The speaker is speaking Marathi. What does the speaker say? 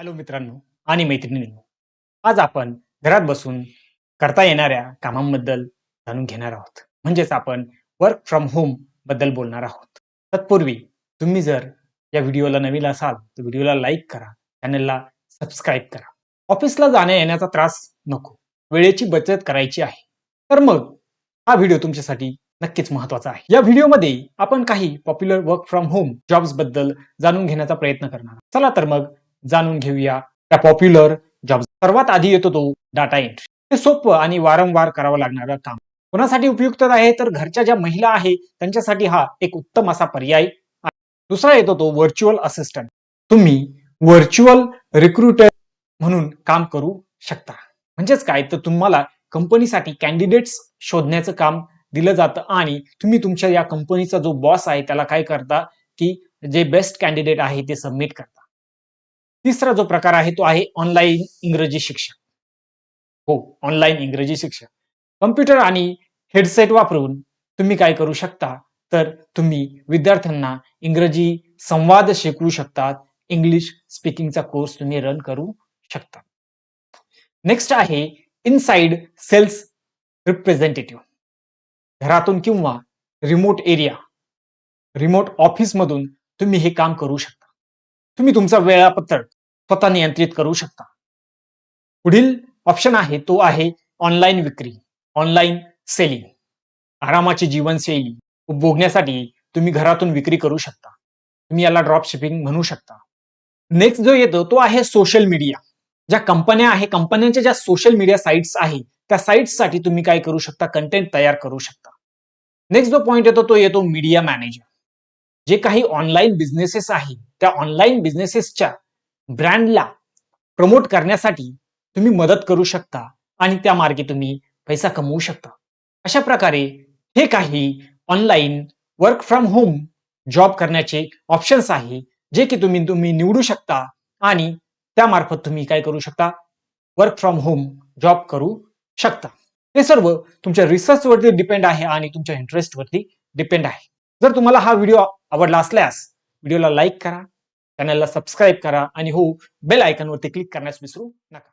हॅलो मित्रांनो आणि मैत्रिणींनो आज आपण घरात बसून करता येणाऱ्या कामांबद्दल जाणून घेणार आहोत. म्हणजेच आपण वर्क फ्रॉम होमबद्दल बोलणार आहोत. तत्पूर्वी तुम्ही जर या व्हिडिओला नवीन असाल तर व्हिडिओला लाईक करा चॅनलला सबस्क्राईब करा. ऑफिसला जाण्या येण्याचा त्रास नको वेळेची बचत करायची आहे. तर मग हा व्हिडिओ तुमच्यासाठी नक्कीच महत्त्वाचा आहे. या व्हिडिओमध्ये आपण काही पॉप्युलर वर्क फ्रॉम होम जॉब्सबद्दल जाणून घेण्याचा प्रयत्न करणार चला तर मग जाणून घेऊया. त्या पॉप्युलर जॉब सर्वात आधी येतो तो डाटा एंट्री हे सोपं आणि वारंवार करावं लागणारं काम. कोणासाठी उपयुक्त आहे? तर घरच्या ज्या महिला आहे त्यांच्यासाठी हा एक उत्तम असा पर्याय दुसरा येतो तो व्हर्च्युअल असिस्टंट तुम्ही व्हर्च्युअल रिक्रुटर म्हणून काम करू शकता. म्हणजेच काय? तर तुम्हाला कंपनीसाठी कॅन्डिडेट्स शोधण्याचं काम दिलं जातं आणि तुम्ही तुमच्या या कंपनीचा जो बॉस आहे त्याला काय करता? की जे बेस्ट कॅन्डिडेट आहे ते सबमिट करता. तिसरा जो प्रकार आहे तो आहे ऑनलाईन इंग्रजी शिक्षण. हो ऑनलाईन इंग्रजी शिक्षण. कम्प्युटर आणि हेडसेट वापरून तुम्ही काय करू शकता? तर तुम्ही विद्यार्थ्यांना इंग्रजी संवाद शिकवू शकतात इंग्लिश स्पीकिंगचा कोर्स तुम्ही रन करू शकता. नेक्स्ट आहे इनसाइड सेल्स रिप्रेझेंटेटिव्ह घरातून किंवा रिमोट एरिया रिमोट ऑफिसमधून तुम्ही हे काम करू शकता. तुम्ही तुमचा वेळापत्रक स्वतः नियंत्रित करू शकता. पुढील ऑप्शन आहे तो आहे ऑनलाईन विक्री ऑनलाईन सेलिंग आरामाची जीवनशैली उपभोगण्यासाठी तुम्ही घरातून विक्री करू शकता. तुम्ही याला ड्रॉप शिपिंग म्हणू शकता. नेक्स्ट जो येतो तो आहे सोशल मीडिया ज्या कंपन्या आहे कंपन्यांच्या ज्या सोशल मीडिया साईट्स आहे त्या साईट्ससाठी तुम्ही काय करू शकता? कंटेंट तयार करू शकता. नेक्स्ट जो पॉईंट येतो तो येतो मीडिया मॅनेजर जे काही ऑनलाईन बिझनेसेस आहे त्या ऑनलाईन बिझनेसेसच्या ब्रँडला प्रमोट करण्यासाठी तुम्ही मदत करू शकता आणि त्या मार्गे तुम्ही पैसा कमवू शकता. अशा प्रकारे हे काही online work from home job करण्याचे ऑप्शन्स आहे जे की तुम्ही तुम्ही निवडू शकता आणि त्यामार्फत तुम्ही काय करू शकता? वर्क फ्रॉम होम जॉब करू शकता. हे सर्व तुमच्या रिसर्चवरती डिपेंड आहे आणि तुमच्या इंटरेस्टवरती डिपेंड आहे. जर तुम्हाला हा व्हिडिओ आवडला असल्यास व्हिडिओला लाईक करा चॅनलला सबस्क्राईब करा आणि हो बेल आयकॉनवरती क्लिक करण्यास विसरू नका.